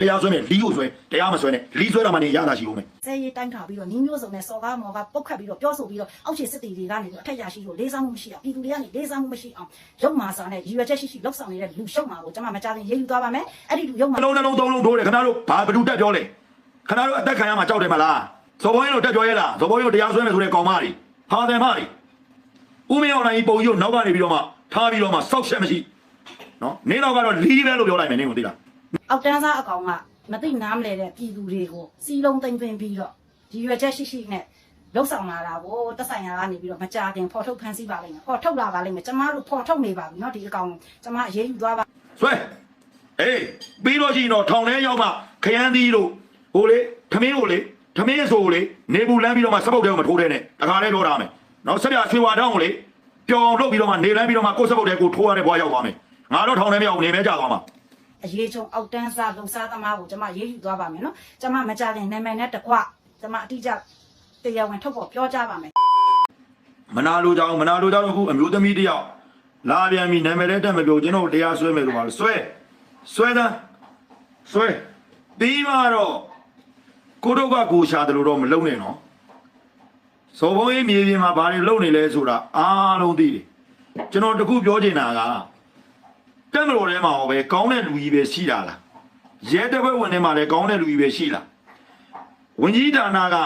တရားဆွဲမယ်လီကိုဆွဲတရားမဆွဲနဲ့လီဆွဲတော့မှနေရတာရှိဦးမယ်ဆဲရေးတိုင်းထားပြီးတော့ညီမျိုးစုံနဲ့စော်ကားမော်ကားပုတ်ခတ်ပြီးတော့ပြောဆိုပြီးတော့အောက်ခြေစစ်တီတွေကနေပြီးတော့အထက်ရရှိလို့လေးစားမှုမရှိအောင်ပြည်သူတွေကနေလေးစားမှုမရှိအောင်ရုပ်မာစာနဲ့ရည်ရွယ်ချက်ရှိရှိလှုပ်ဆောင်နေတဲ့လူရှုံမာကိုကျွန်မမကြခင်ရေးယူသွားပါမယ်အဲ့ဒီလူရုပ်မာနှလုံးနှလုံးသုံးလုံးထိုးတယ်ခင်ဗျားတို့ဘာဘယ်သူတက်ပြောလဲခင်ဗျားတို့အသက်ခံရမှာကြောက်တယ်မလားဇော်ဘုန်းကြီးတို့တက်ပြောရဲလားဇော်ဘုန်းကြီးတို့တရားဆွဲမယ်ဆိုတဲ့ကောင်မတွေဟာတယ်မတွေဦးမင်းအောင်နိုင်ပုံကြီးတို့နောက်ကနေပြီးတော့မှထားပြီးတော့မှစောက်ချက်မရှိနော်နင်းတော့ကတော့လီးပဲလို့ပြောလိုက်မယ်နင်းကိုသိလား အောက်တန်းစားအကောင်ကမသိနားမလဲတဲ့ပြည်သူတွေကိုစီလုံးသိမ့်သိမ့်ပြီးတော့ရည်ရွယ်ချက်ရှိရှိနဲ့လှုပ်ဆောင်လာတာကိုတက်ဆိုင်ရာကနေပြီးတော့မကြခင်ဖော်ထုတ်ဖန်ဆီးပါလိမ့်မယ်ဖော်ထုတ်လာပါလိမ့်မယ်ကျွန်မတို့ဖော်ထုတ်နေပါပြီเนาะဒီအကောင်ကျွန်မအရေးယူသွားပါ ဆွဲအေးပြီးတော့ရှိရင်တော့ထောင်ထဲရောက်မှခရမ်းသီးတို့ဟိုလေထမင်းကိုလေထမင်းဆိုလေနေဘူးလမ်းပြီးတော့မှစပုတ်တဲကိုမထိုးတဲ့နဲ့တခါလေးပြောထားမယ်နော်ဆက်ပြရွှေဝါတောင်းကိုလေပျော်လုပ်ပြီးတော့မှနေလမ်းပြီးတော့မှကိုယ်စပုတ်တဲကိုထိုးရတဲ့ဘွားရောက်သွားမယ်ငါတော့ထောင်ထဲမရောက်ဘူးနေမဲကြသွားမှာ အရေးချုံအောက်တန်းစားလုံစားသမားကိုကျွန်မရေးယူသွားပါမယ်နော်ကျွန်မမကြခင်နာမည်နဲ့တကွကျွန်မအတိအကျတရားဝင်ထုတ်ဖို့ပြောကြပါမယ်မနာလိုကြောင်မနာလိုကြောင်တော့ခုအမျိုးသမီးတယောက်လာပြန်ပြီနာမည်လည်းတက်မပြောကျွန်တော်တရားဆွဲမယ်လို့ပါလို့ဆွဲဆွဲသားဆွဲပြီးမှတော့ကိုတို့ကကိုရှာတယ်လို့တော့မလုံနဲ့နော်စောဘုံကြီးမြေပြင်မှာဘာတွေလုံနေလဲဆိုတာအားလုံးသိတယ်ကျွန်တော်တခုပြောချင်တာက တက်မတော်ထဲမှာဟောပဲကောင်းတဲ့လူကြီးပဲရှိတာလားရဲတပ်ဖွဲ့ဝင်ထဲမှာလည်းကောင်းတဲ့လူကြီးပဲရှိလားဝန်ကြီးဌာနက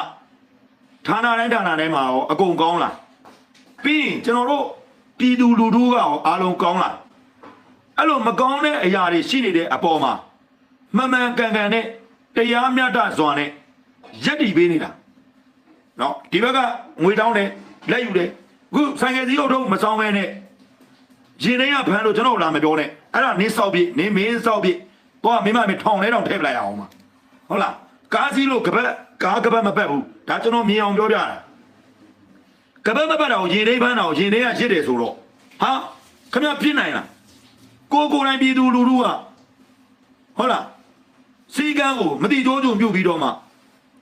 ဌာနတိုင်းဌာနတိုင်းမှာရောအကုန်ကောင်းလားပြီးရင်ကျွန်တော်တို့ပြည်သူလူထုကရောအားလုံးကောင်းလားအဲ့လိုမကောင်းတဲ့အရာတွေရှိနေတဲ့အပေါ်မှာမှန်မှန်ကန်ကန်နဲ့တရားမျှတစွာနဲ့ရက်တည်ပေးနေတာနော်ဒီဘက်ကငွေတောင်းတယ်လက်ယူတယ်အခုဆိုင်ငယ်စီတို့မဆောင်ပဲနဲ့ ရင်ထဲကဖမ်းလို့ကျွန်တော်လာမပြောနဲ့အဲ့ဒါနင်းဆောက်ပြနင်းမင်းဆောက်ပြတော့မင်းမမထောင်လဲတောင်ထည့်ပလိုက်အောင်ပါဟုတ်လားကားစီးလို့ကပတ်ကားကပတ်မပတ်ဘူးဒါကျွန်တော်မြင်အောင်ပြောပြတာကပတ်မပတ်တော့ရင်လေးပန်းတော့ရင်လေးကရစ်တယ်ဆိုတော့ဟာခမပြစ်နိုင်လားကိုကိုယ်တိုင်ပြည်သူလူထုကဟုတ်လားစီကန်းကိုမတိကျိုးကြုံပြုတ်ပြီးတော့မှ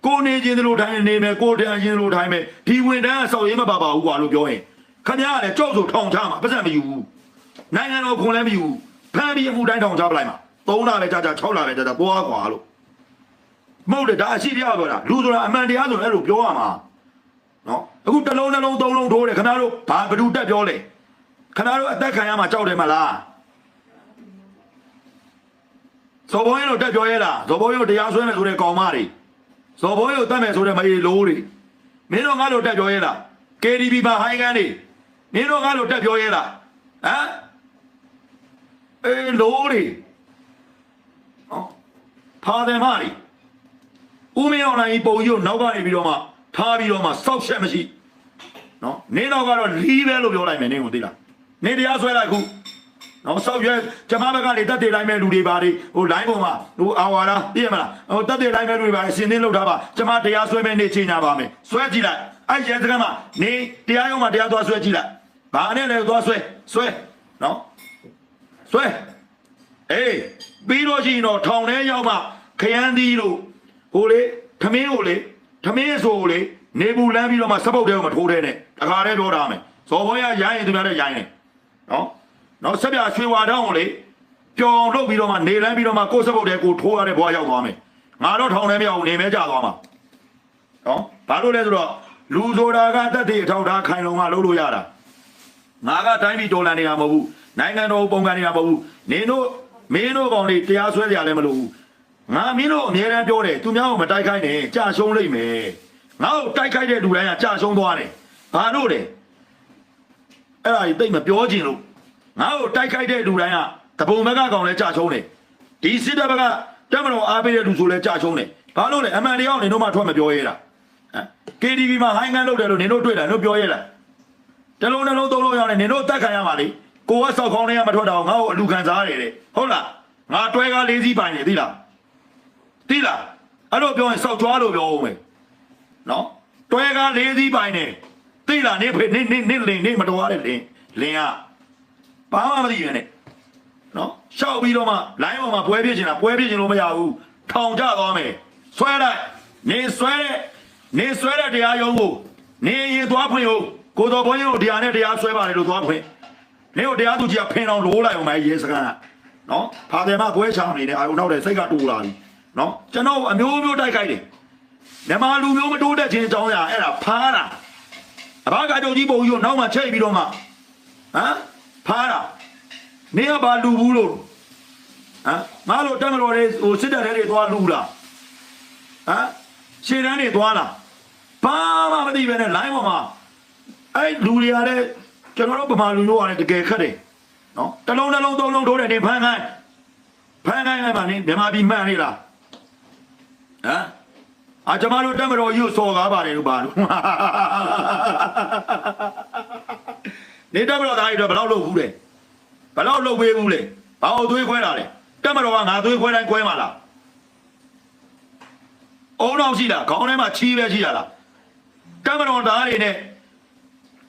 ကိုနေခြင်းတလို့ထိုင်နေမယ်ကိုတန်ခြင်းတလို့ထိုင်မယ်ဒီဝင်တန်းကစောက်ရေးမပါပါဘူးကွာလို့ပြောရင်ခမရလည်းကြောက်ဆိုထောင်ချမှာပတ်စံမယူဘူး နိုင်ငံတော်ခွန်လည်းမယူဘူးဖမ်းပြီးအမှုတိုင်းထောင်ချပလိုက်မှာ၃လလည်းကြာကြာ၆လလည်းကြာကြာသွားကွာလို့မဟုတ်တယ်ဒါအရှိတရားပြောတာလူဆိုတာအမှန်တရားဆိုရင်အဲ့လိုပြောရမှာနော်အခုတစ်လုံးနှလုံးသုံးလုံးထိုးတယ်ခင်ဗျားတို့ဘာဘယ်သူတက်ပြောလဲခင်ဗျားတို့အသက်ခံရမှာကြောက်တယ်မလားဇော်ဘုန်းကြီးတို့တက်ပြောရဲလားဇော်ဘုန်းကြီးတို့တရားဆွဲမယ်ဆိုတဲ့ကောင်မတွေဇော်ဘုန်းကြီးတို့တတ်မယ်ဆိုတဲ့မအေးလို့တွေမင်းတို့ငါတို့တက်ပြောရဲလား KDB မှာဟိုင်းကန်တွေမင်းတို့ငါတို့တက်ပြောရဲလားဟမ် အေးလို့တွေနော်ဖာတယ်မတွေဦးမင်းအောင်နိုင်ပုံကြီးကိုနောက်ကနေပြီးတော့မှထားပြီးတော့မှစောက်ချက်မရှိနော်နင်းတော့ကတော့လီးပဲလို့ပြောလိုက်မယ်နင်းကိုသိလားနင်းတရားဆွဲလိုက်ခုနော်စောက်ရွဲကျမဘက်ကနေတက်တေတိုင်းမဲ့လူတွေပါတွေဟိုလိုင်းပေါ်မှာဟိုအာဝါလားသိရမလားဟိုတက်တေတိုင်းမဲ့လူတွေပါအစင်းသင်းလောက်ထားပါကျမတရားဆွဲမဲ့နေချိန်ညာပါမယ်ဆွဲကြည့်လိုက်အဲ့ရဲစကမ်းမှာနေတရားရုံးမှာတရားသွားဆွဲကြည့်လိုက်ဘာနဲ့လဲသွားဆွဲဆွဲနော် ဆွဲအေးပြီးတော့ရှိရင်တော့ထောင်ထဲရောက်မှခရမ်းသီးတို့ဟိုလေထမင်းကိုလေထမင်းဆိုကိုလေနေဘူးလမ်းပြီးတော့မှစပုတ်တဲကိုမထိုးတဲ့နဲ့တခါတည်းပြောထားမယ်ဇော်ဘွားရရိုင်းရင်သူများလည်းရိုင်းတယ်နော်နော်ဆက်ပြရွှေဝါတောင်းကိုလေပျော်လုပ်ပြီးတော့မှနေလမ်းပြီးတော့မှကိုယ်စပုတ်တဲကိုထိုးရတဲ့ဘွားရောက်သွားမယ်ငါတော့ထောင်ထဲမရောက်ဘူးနေမဲကြသွားမှာနော်ဘာလို့လဲဆိုတော့လူဆိုတာကတက်တဲ့အထောက်ထားခိုင်လုံမှလုပ်လို့ရတာ ငါကတိုင်းပြည်တော်လန်နေတာမဟုတ်ဘူးနိုင်ငံတော်ပုံကန်နေတာမဟုတ်ဘူးနင်တို့မင်းတို့ကောင်လေးတရားစွဲကြရလည်းမလို့ဘူးငါမင်းတို့အများအားပြောတယ်သူများကိုမတိုက်ခိုင်းနဲ့ကြာရှုံးလိမ့်မယ်ငါ့ကိုတိုက်ခိုက်တဲ့လူတိုင်းကကြာရှုံးသွားတယ်ဘာလို့လဲအဲ့ဒါကြီးတိတ်မပြောချင်လို့ငါ့ကိုတိုက်ခိုက်တဲ့လူတိုင်းကတပုံဘက်ကကောင်လည်းကြာရှုံးတယ်ဒီစစ်တပ်ဘက်ကတက်မတော်အားပေးတဲ့လူဆိုလည်းကြာရှုံးတယ်ဘာလို့လဲအမှန်တရားကိုနင်တို့မှထွက်မပြောရဲတာဟမ် KTV မှာဟိုင်းကန်လုပ်တယ်လို့နင်တို့တွေ့တယ်နင်တို့ပြောရဲလား တလုံးနှလုံးသုံးလုံးရောက်နေနင်တို့တက်ခံရပါလေကိုကစောက်ခေါင်းထဲကမထွက်တော့ငါ့ကိုအလူခံစားရတယ်တဲ့ဟုတ်လားငါတွဲကားလေးစီးပိုင်နေသိလားသိလားအဲ့လိုပြောရင်စောက်ကြွားလို့ပြောအောင်မယ်နော်တွဲကားလေးစီးပိုင်နေသိလားနေဖေနေနေနေလင်းနေမတော်ရတဲ့လင်းလင်းကဘာမှမသိရနဲ့နော်ရှောက်ပြီးတော့မှလိုင်းပေါ်မှာပွဲပြစ်ချင်တာပွဲပြစ်ချင်လို့မရဘူးထောင်ကြသွားမယ်ဆွဲလိုက်နေဆွဲတဲ့နေဆွဲတဲ့တရားရုံးကိုနေရင်သွားဖွင့်ဦး ကိုတော်ဘုန်းကြီးတို့တရားနဲ့တရားဆွဲပါတယ်လို့သွားဖွင့်နေတို့တရားသူကြီးကဖင်အောင်လိုးလိုက်အောင်မယ်ရဲစကန်ကနော်ဖာတယ်မပွဲချောင်းနေတယ်အာုံနောက်တယ်စိတ်ကတူလာပြီနော်ကျွန်တော်အမျိုးမျိုးတိုက်ခိုက်တယ်မြန်မာလူမျိုးမတိုးတက်ခြင်းအကြောင်းအရာအဲ့ဒါဖားတာအဘကကြုံကြီးပုံကြီးကိုနောက်မှချိတ်ပြီးတော့မှဟမ်ဖားတာနင်းကဘာလူဘူးလို့ဟမ်ငါတို့တက်မတော်တွေဟိုစစ်တပ်တွေသွားလူလားဟမ်ရှင်းတန်းတွေသွားလားဘာမှမသိပဲနဲ့ line ပေါ်မှာ အဲ့လူတွေကလည်းကျွန်တော်တို့ဗမာလူမျိုးကလည်းတကယ်ခက်တယ်နော်တစ်လုံးတစ်လုံးသုံးလုံးထိုးတယ်နေဖမ်းခိုင်းဖမ်းခိုင်းလိုက်ပါနေမြန်မာပြည်မှန်နေလားဟမ်အာကျွန်တော်တို့တက်မတော်ကြီးကိုစော်ကားပါတယ်လို့ပါလို့နေတက်မတော်သားကြီးတော့ဘယ်တော့လုပ်ဘူးလဲဘယ်တော့လုပ်ပေးဘူးလဲဘာလို့သွေးခွဲတာလဲတက်မတော်ကငါသွေးခွဲတိုင်းခွဲမှာလားအုံတော့ရှိလားခေါင်းထဲမှာချီးပဲရှိရလားတက်မတော်သားတွေနဲ့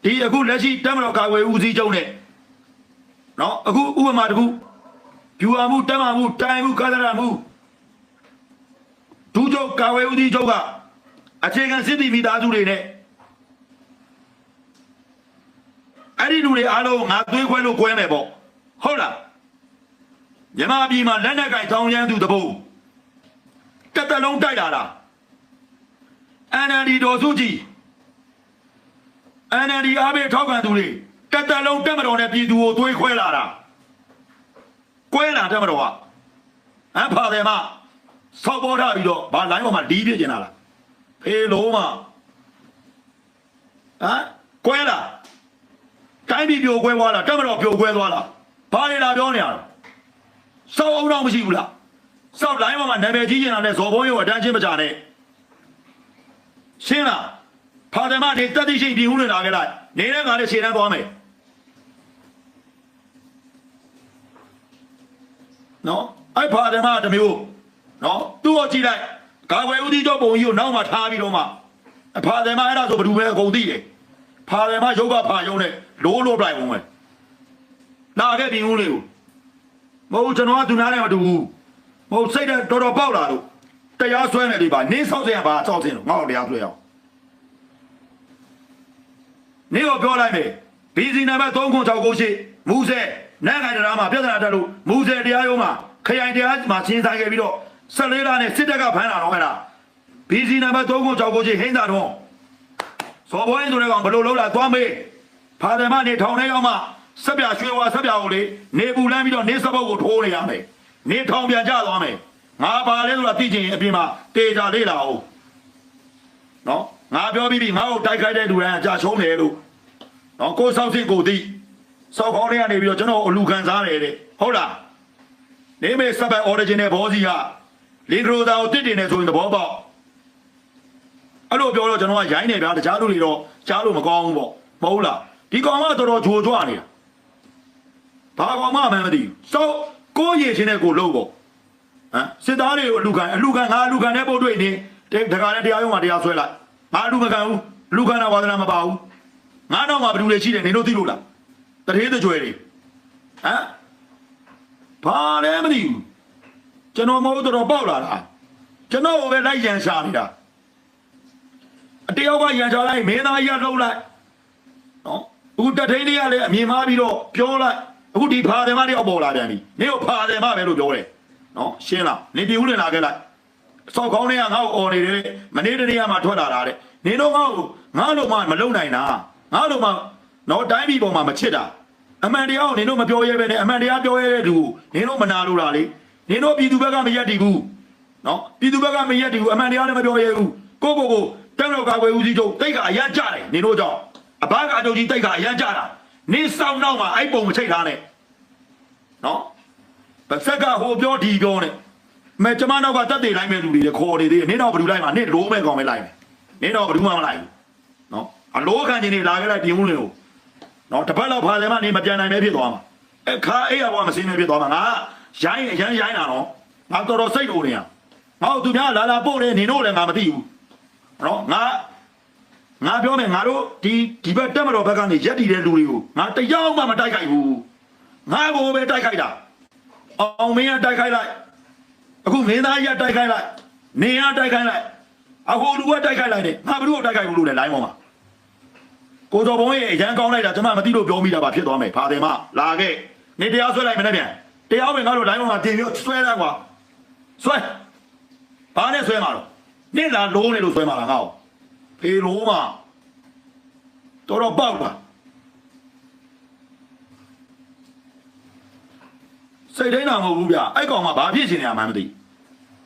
ဒီအခုလက်ရှိတက်မတော်ကာကွယ်ဦးစီးချုပ်နဲ့နော်အခုဥပမာတစ်ခုဖြူအားမှုတက်မှမှုတိုင်မှုကာသရမှုဒူးချုပ်ကာဝေဦးစီးချုပ်ကအခြေခံစစ်တီမိသားစုတွေနဲ့အဲ့ဒီလူတွေအားလုံးငါသွေးခွဲလို့ခွဲမယ်ပေါ့ဟုတ်လားမြန်မာပြည်မှာလက်နက်ကင်ထောင်ရမ်းသူတပုတ်တက်တက်လုံးတိုက်လာတာ NLD တော်စုကြည် NLD အားပေးထောက်ခံသူတွေတက်တက်လုံးတက်မတော်နဲ့ပြည်သူကိုသွေးခွဲလာတာကွဲလာတက်မတော်ကဟမ်ဖာတယ်မဆောက်ပေါ်ထားပြီးတော့ဘာလိုင်းပေါ်မှာဒီးပြကျင်လာလားဖေးလုံးမဟမ်ကွဲလာတိုင်းပြည်ပြိုကွဲသွားလားတက်မတော်ပြိုကွဲသွားလားဘာလဲလာပြောနေရလဲစောက်အောင်တော့မရှိဘူးလားစောက်လိုင်းပေါ်မှာနာမည်ကြီးကျင်လာတဲ့ဇော်ဘုံရုပ်အတန်းချင်းမကြနဲ့ရှင်းလား ဖာတယ်မဒီတက်တိရှိပြည်ဦးနေလာခဲ့လိုက်နေတဲ့ငါလည်းခြေတန်းသွားမယ်နော်အဲ့ဖာတယ်မတစ်မျိုးနော်သူ့ကိုကြည့်လိုက်ကာဝယ်ဦးသီးတော့ပုံကြီးကိုနောက်မှထားပြီးတော့မှအဖာတယ်မအဲ့ဒါဆိုဘယ်သူပဲအကုန်သိတယ်ဖာတယ်မရုပ်ကဖာရုံးနဲ့လိုးလို့ပြိုင်ဝင်မယ်လာခဲ့ပြင်ဦးလေးကိုမဟုတ်ကျွန်တော်ကသူနားနဲ့မတူဘူးမဟုတ်စိတ်နဲ့တော်တော်ပေါက်လာလို့တရားဆွဲနေပြီပါနင်းဆောက်စင်ကပါဆောက်စင်လို့ငါ့ကိုတရားဆွဲအောင် နင်းကိုပြောလိုက်မယ်ဘီစီနံပါတ်3968ရှိမူဆဲနိုင်ခိုင်တရားမှာပြဿနာတက်လို့မူဆဲတရားရုံးမှာခရိုင်တရားမှာရှင်းဆိုင်ခဲ့ပြီးတော့14လနဲ့စစ်တပ်ကဖမ်းလာတော့အဲ့ဒါဘီစီနံပါတ်3968ရှိဟင်းသာတော့စော်ဘွိုင်းဆိုတဲ့ကောင်ဘယ်လိုလုပ်လာသွားမေးဖာတယ်မနေထောင်ထဲရောက်မှဆက်ပြရွှေဝါဆက်ပြကိုလေနေပူလန်းပြီးတော့နေစပုတ်ကိုထိုးနေရမယ်နေထောင်ပြန်ကြသွားမယ်ငါပါလဲဆိုတာသိချင်ရင်အပြင်မှာတေချာလေးလာအောင်နော် ငါပြောပြီးပြီငါ့ကိုတိုက်ခိုက်တဲ့လူတိုင်းအကြရှုံးတယ်လို့နော်ကိုဆောက်စစ်ကိုသိစောက်ခေါင်းလေးကနေပြီးတော့ကျွန်တော်အလူခံစားတယ်တဲ့ဟုတ်လားနေမေစပတ် original ဘောစီကလင်ဒရိုသာကိုတစ်တင်နေဆိုရင်သဘောပေါက်အဲ့လိုပြောတော့ကျွန်တော်ကရိုင်းနေဗျာတခြားလူတွေတော့ကြားလို့မကောင်းဘူးပေါ့မဟုတ်လားဒီကောင်ကတော်တော်ဂျိုကြွနေတာဘာကောင်မှမသိဘူးစောက်ကိုရည်ချင်းတဲ့ကိုလုံးပေါ့ဟမ်စစ်သားတွေကိုအလူခံအလူခံငါအလူခံတဲ့ပို့တွေ့နေတခါနဲ့တရားရုံးမှာတရားဆွဲလိုက် ငါအလူမခံဘူးအလူခံတာဝါသနာမပါဘူးငါတော့မှဘယ်သူလဲရှိတယ်နင်တို့သိလို့လားတရေတကြွယ်တွေဟမ်ဘာလဲမသိဘူးကျွန်တော်မဟုတ်တော့ပေါက်လာတာကျွန်တော်ကိုပဲလိုက်ရန်ရှာနေတာအတယောက်ကရန်ရှာလိုက်မင်းသားကြီးကလှုပ်လိုက်နော်အခုတက်ထိန်လေးကလည်းအမြင်မှားပြီးတော့ပြောလိုက်အခုဒီဖာတယ်မတယောက်ပေါ်လာပြန်ပြီနင်ကိုဖာတယ်မပဲလို့ပြောတယ်နော်ရှင်းလားနေပြဦးလင်လာခဲ့လိုက် စောက်ကောင်းလေးကငါ့ကိုអော်နေတယ်တဲ့မနေ့တနေ့ကမှထွက်လာတာတဲ့နေတော့ငါ့ကိုငါ့လိုမှမလုံနိုင်တာငါ့လိုမှတော့တိုင်းပြည်ပေါ်မှာမချစ်တာအမှန်တရားကိုနင်တို့မပြောရဲပဲနဲ့အမှန်တရားပြောရဲတဲ့လူကိုနင်တို့မနာလို့လားလေနင်တို့ပြည်သူဘက်ကမရက်တည်ဘူးနော်ပြည်သူဘက်ကမရက်တည်ဘူးအမှန်တရားလည်းမပြောရဲဘူးကိုကိုကိုတက်တော့ကာကွယ်ဦးစီးချုပ်တိတ်ကအရန်ကြတယ်နင်တို့ကြောင့်အဘကအချုပ်ကြီးတိတ်ကအရန်ကြတာနင်စောင်းနောက်မှာအဲ့ပုံမချိတ်ထားနဲ့နော်ဗစက်ကဟိုပြောဒီပြောနဲ့ မဲကျမနောက်ကတက်တည်လိုက်မဲ့လူတွေလည်းခေါ်နေသေးတယ်နင်းတော့ဘယ်သူလိုက်မှာနင်းလိုးမဲ့ကောင်ပဲလိုက်မယ်နင်းတော့ဘယ်သူမှမလိုက်ဘူးနော်အလိုခံချင်းနေလာခဲ့လိုက်ပြင်ဦးလင်ကိုနော်တပတ်လောက်ဖာတယ်မှနေမပြန်နိုင်ပဲဖြစ်သွားမှာအခါအဲ့ရဘွားမစင်းပဲဖြစ်သွားမှာငါရိုင်းအရန်ရိုင်းတာနော်ငါတော်တော်စိတ်လို့နေရငါတို့သူများလာလာပို့နေနင်တို့လည်းငါမသိဘူးနော်ငါငါပြောမယ်ငါတို့ဒီဒီဘက်တက်မတော်ဘက်ကနေရက်တည်တဲ့လူတွေကိုငါတယောက်မှမတိုက်ခိုက်ဘူးငါကိုပဲတိုက်ခိုက်တာအောင်မင်းကတိုက်ခိုက်လိုက် အခုမင်းသားကြီးကတိုက်ခိုက်လိုက်နေရတိုက်ခိုက်လိုက်အခုလူကတိုက်ခိုက်လိုက်တယ်ငါဘလို့တိုက်ခိုက်ဘူးလို့လဲလိုင်းပေါ်မှာကိုတော်ဘုံရဲ့အရန်ကောင်းလိုက်တာကျွန်မမသိလို့ပြောမိတာပါဖြစ်သွားမယ်ဖာတယ်မလာခဲ့နေတရားဆွဲလိုက်မနေ့ပြန်တရားဝင်ငါတို့လိုင်းပေါ်မှာတင်ပြီးဆွဲလိုက်ကွာဆွဲဘာနဲ့ဆွဲမှာတော့နင့်လာလုံးနေလို့ဆွဲမှာလားငါ့ကိုဖေလုံးမှာတော်တော်ပေါက်ပါ စိတ်ထိန်တာမဟုတ်ဘူးဗျအဲ့ကောင်ကဘာဖြစ်ချင်နေရမှန်းမသိ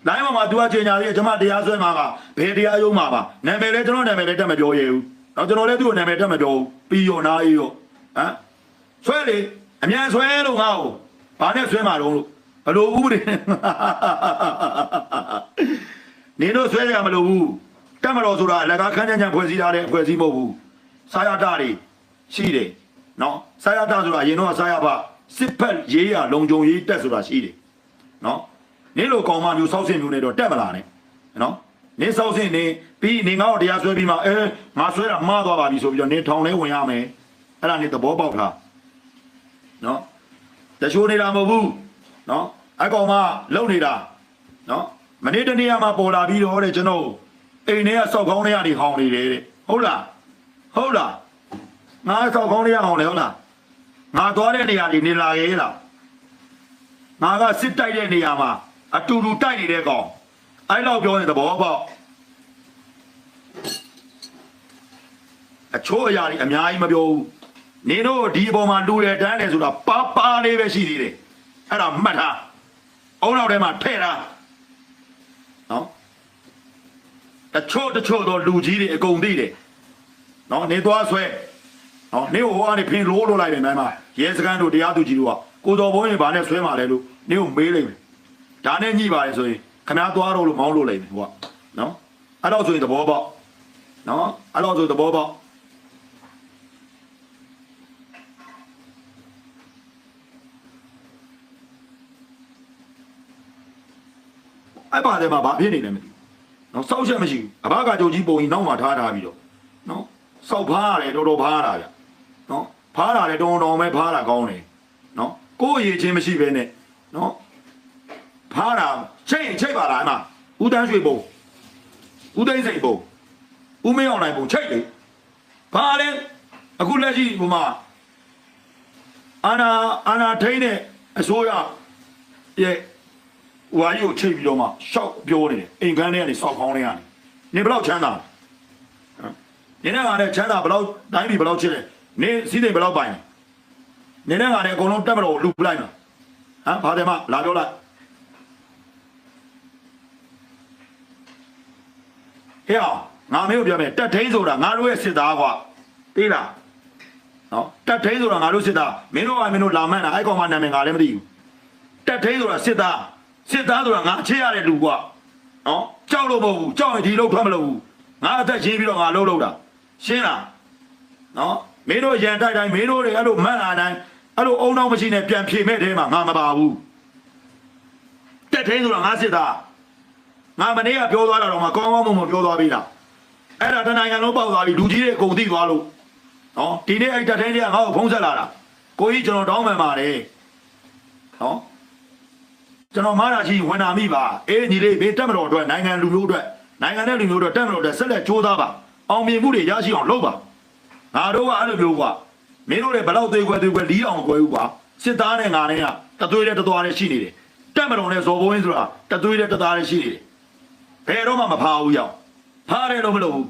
လိုင်းပေါ်မှာ तू ကချိန်ညာလေးကျွန်မတရားဆွဲမှာကဘယ်တရားရုံးမှာပါနာမည်လဲကျွန်တော်နာမည်လဲတက်မပြောရဘူးတော့ကျွန်တော်လည်းသူ့ကိုနာမည်တက်မပြောဘူးပြီးရောနားအေးရောဟမ်ဆွဲလေအမြန်ဆွဲလို့ငါ့ကိုဘာနဲ့ဆွဲမှာတော့လို့ဘလို့ဥပဒေနင်တို့ဆွဲရမလို့ဘူးတက်မတော်ဆိုတာအလကားခန်းချမ်းချမ်းဖွဲ့စည်းထားတဲ့ဖွဲ့စည်းမဟုတ်ဘူးစာရတာတွေရှိတယ်နော်စာရတာဆိုတာအရင်တော့စာရပါ စစ်ဖက်ရေးရလုံခြုံရေးတက်ဆိုတာရှိတယ်နော်နင်လိုကောင်မမျိုးစောက်စင်မျိုးနဲ့တော့တက်မလာနဲ့နော်နင်စောက်စင်နေပြီးနင်ငါ့ကိုတရားဆွဲပြီးမှအဲငါဆွဲတာမှားသွားပါပြီဆိုပြီးတော့နင်ထောင်လဲဝင်ရမယ်အဲ့ဒါနင်သဘောပေါက်ထားနော်တချို့နေတာမဟုတ်ဘူးနော်အကောင်မလုံနေတာနော်မနေ့တနေ့ကမှပေါ်လာပြီးတော့တဲ့ကျွန်တော်အိမ်ထဲကစောက်ကောင်းတွေကနေဟောင်းနေတယ်တဲ့ဟုတ်လားဟုတ်လားငါစောက်ကောင်းတွေကဟောင်းတယ်ဟုတ်လား ငါသွားတဲ့နေရာတွေနေလာရဲ့လားငါကစစ်တိုက်တဲ့နေရာမှာအတူတူတိုက်နေတဲ့ကောင်အဲ့လောက်ပြောရင်သဘောပေါက်အချို့အရာတွေအများကြီးမပြောဘူးနင်တို့ဒီအပေါ်မှာလူရတန်းတယ်ဆိုတာပါပါလေးပဲရှိသေးတယ်အဲ့ဒါမှတ်ထားအုံနောက်ထဲမှာထည့်ထားနော်တချို့တချို့တော့လူကြီးတွေအကုန်သိတယ်နော်နေသွားဆွဲ နော်နေဟိုကနေဖင်လို့လို့လိုက်တယ်နိုင်မှာရဲစခန်းတို့တရားသူကြီးတို့ကကိုတော်ဘုန်းကြီးဘာနဲ့ဆွဲမှာလဲလို့နေကိုမေးလိုက်မယ်ဒါနဲ့ညှိပါလေဆိုရင်ခဏသွားတော့လို့မောင်းလို့လိုက်မယ်ဟိုကနော်အဲ့တော့ဆိုရင်သဘောပေါက်နော်အဲ့တော့ဆိုသဘောပေါက်အဲ့ပါတယ်မှာဘာဖြစ်နေလဲမသိဘူး။နော်စောက်ချက်မရှိဘူး။အဘကကြုံကြီးပုံကြီးနောက်မှထားထားပြီးတော့နော်စောက်ဖားရတယ်တော်တော်ဖားတာဗျ။နော် ဖားတာလည်းတော်တော်ပဲဖားတာကောင်းတယ်။နော်ကိုယ်ရည်ချင်းမရှိဘဲနဲ့နော်ဖားတာချိတ်ရင်ချိတ်ပါလားအမဦးတန်းရွှေပုံဦးသိန်းစိန်ပုံဦးမင်းအောင်နိုင်ပုံချိတ်လေ။ဘာလဲအခုလက်ရှိဟိုမှာအာနာအာနာထိန်းတဲ့အစိုးရရဲ့ဟိုဟာကြီးကိုချိန်ပြီးတော့မှရှောက်ပြောနေတယ်အိမ်ကန်းထဲကနေစောက်ခေါင်းထဲကနေနေဘယ်လောက်ချမ်းသာဟမ်နေနဲ့ကလည်းချမ်းသာဘယ်လောက်တိုင်းပြည်ဘယ်လောက်ချစ်လဲ နေစီးစိမ်ဘယ်လောက်ပိုင်လဲနေနဲ့ကလည်းအကုန်လုံးတက်မလို့လူပလိုက်မှာဟမ်ဘာတယ်မလာပြောလိုက်ဟဲ့အောင်ငါမင်းကိုပြောမယ်တက်ထိန်ဆိုတာငါတို့ရဲ့စစ်သားကွာသိလားနော်တက်ထိန်ဆိုတာငါတို့စစ်သားမင်းတို့ကမင်းတို့လာမှန်းတာအဲ့ကောင်မနာမည်ငါလည်းမသိဘူးတက်ထိန်ဆိုတာစစ်သားစစ်သားဆိုတာငါအချစ်ရတဲ့လူကွာနော်ကြောက်လို့မဟုတ်ဘူးကြောက်ရင်ဒီလောက်ထွက်မလို့ဘူးငါအသက်ရှင်းပြီးတော့ငါလှုပ်လှုပ်တာရှင်းလားနော် မင်းတို့ရန်တိုက်တိုင်းမင်းတို့တွေအဲ့လိုမတ်လာတိုင်းအဲ့လိုအုံနောက်မရှိနဲ့ပြန်ဖြေမဲ့တဲမှာငါမပါဘူးတက်ထိန်ဆိုတာငါစစ်သားငါမနေ့ကပြောသွားတာတော့ငါကောင်းကောင်းမွန်မွန်ပြောသွားပြီလားအဲ့ဒါတနိုင်ငံလုံးပေါက်သွားပြီလူကြီးတွေအကုန်သိသွားလို့နော်ဒီနေ့အဲ့တက်ထိန်တွေကငါ့ကိုဖုံးဆက်လာတာကိုကြီးကျွန်တော်တောင်းပန်ပါတယ်နော်ကျွန်တော်မားတာရှိဝန်နာမိပါအေးညီလေးဘေးတက်မတော်အတွက်နိုင်ငံလူမျိုးအတွက်နိုင်ငံနဲ့လူမျိုးအတွက်တက်မတော်အတွက်ဆက်လက်ကြိုးစားပါအောင်မြင်မှုတွေရရှိအောင်လုပ်ပါ ငါတို့ကအဲ့လိုမျိုးကွာမင်းတို့လည်းဘလောက်သေးခွဲသေးခွဲလီးအောင်ကွဲဦးကွာစစ်သားနဲ့ငါနဲ့ကတသွေးနဲ့တသွားနဲ့ရှိနေတယ်တက်မတော်နဲ့ဇော်ဘုံင်းဆိုတာတသွေးနဲ့တသားနဲ့ရှိနေတယ်ဘယ်တော့မှမဖားဘူးရောက်ဖားတယ်လို့မလုပ်ဘူး